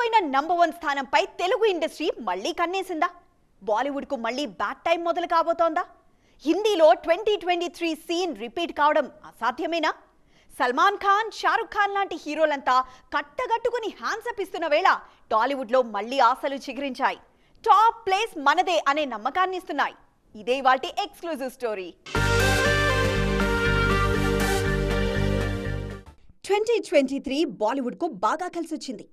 కోల్పోయిన number one స్థానంపై Telugu industry మళ్ళీ కన్నేసిందా? బాలీవుడ్కు మళ్ళీ బ్యాడ్ టైం మొదలు కాబోతోందా? హిందీలో twenty twenty three scene repeat కావడం అసాధ్యమేనా? సల్మాన్ ఖాన్ షారుఖ్ ఖాన్ లాంటి హీరోలంతా కట్టగట్టుకుని హ్యాండ్సప్ ఇస్తున్న వేళ టాలీవుడ్లో మళ్ళీ ఆశలు చిగురించాయి. టాప్ ప్లేస్ మనదే అనే నమ్మకాన్ని ఇస్తున్నాయి. ఇదే వాటి exclusive story twenty twenty three బాలీవుడ్కు బాగా కలిసొచ్చింది.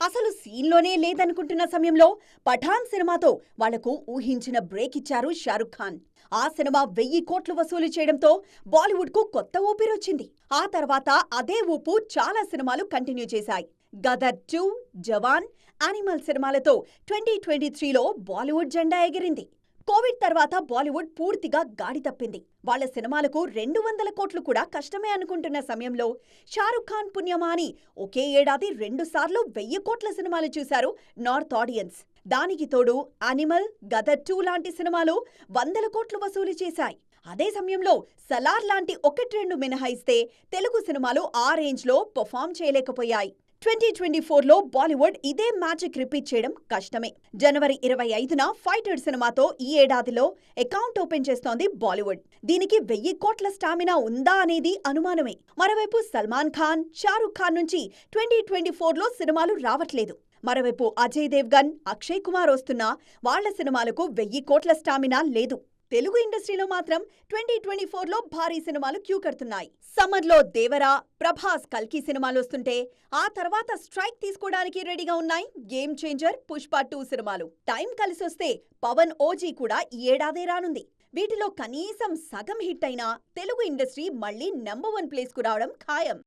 అసలు సీన్లోనే లేదనుకుంటున్న సమయంలో పఠాన్ సినిమాతో వాళ్ళకు ఊహించిన బ్రేక్ ఇచ్చారు షారుఖ్ ఖాన్. ఆ సినిమా వెయ్యి కోట్లు వసూలు చేయడంతో బాలీవుడ్కు కొత్త ఊపిరొచ్చింది ఆ తర్వాత అదే ఊపు చాలా సినిమాలు కంటిన్యూ చేశాయి. గదర్ టూ జవాన్ యానిమల్ సినిమాలతో ట్వంటీ ట్వంటీ త్రీలో బాలీవుడ్ జెండా ఎగిరింది. కోవిడ్ తర్వాత బాలీవుడ్ పూర్తిగా గాడి తప్పింది. వాళ్ళ సినిమాలకు రెండు వందల కోట్లు కూడా కష్టమే అనుకుంటున్న సమయంలో షారుఖ్ ఖాన్ పుణ్యమా అని ఒకే ఏడాది రెండుసార్లు వెయ్యి కోట్ల సినిమాలు చూశారు నార్త్ ఆడియన్స్. దానికి తోడు అనిమల్ గదర్ టూ లాంటి సినిమాలు వందల కోట్లు వసూలు చేశాయి. అదే సమయంలో సలార్ లాంటి ఒకటి రెండు మినహాయిస్తే తెలుగు సినిమాలు ఆ రేంజ్లో పర్ఫామ్ చేయలేకపోయాయి. ట్వంటీ ట్వంటీ ఫోర్లో బాలీవుడ్ ఇదే మ్యాజిక్ రిపీట్ చేయడం కష్టమే. జనవరి ఇరవై ఐదున ఫైటర్ సినిమాతో ఈ ఏడాదిలో అకౌంట్ ఓపెన్ చేస్తోంది బాలీవుడ్. దీనికి వెయ్యి కోట్ల స్టామినా ఉందా అనేది అనుమానమే. మరోవైపు సల్మాన్ ఖాన్ షారుఖ్ ఖాన్ నుంచి ట్వంటీ ట్వంటీ ఫోర్లో సినిమాలు రావట్లేదు. మరోవైపు అజయ్ దేవ్గన్ అక్షయ్ కుమార్ వస్తున్నా వాళ్ళ సినిమాలకు వెయ్యి కోట్ల స్టామినా లేదు. తెలుగు ఇండస్ట్రీలో మాత్రం ట్వంటీ ట్వంటీ ఫోర్లో భారీ సినిమాలు క్యూ కడుతున్నాయి. సమ్మర్లో దేవరా ప్రభాస్ కల్కి సినిమాలు వస్తుంటే ఆ తర్వాత స్ట్రైక్ తీసుకోవడానికి రెడీగా ఉన్నాయి గేమ్ చేంజర్ పుష్ప టూ సినిమాలు. టైం కలిసొస్తే పవన్ ఓజీ కూడా ఈ ఏడాదే రానుంది. వీటిలో కనీసం సగం హిట్ అయినా తెలుగు ఇండస్ట్రీ మళ్ళీ నెంబర్ వన్ ప్లేస్కు రావడం ఖాయం.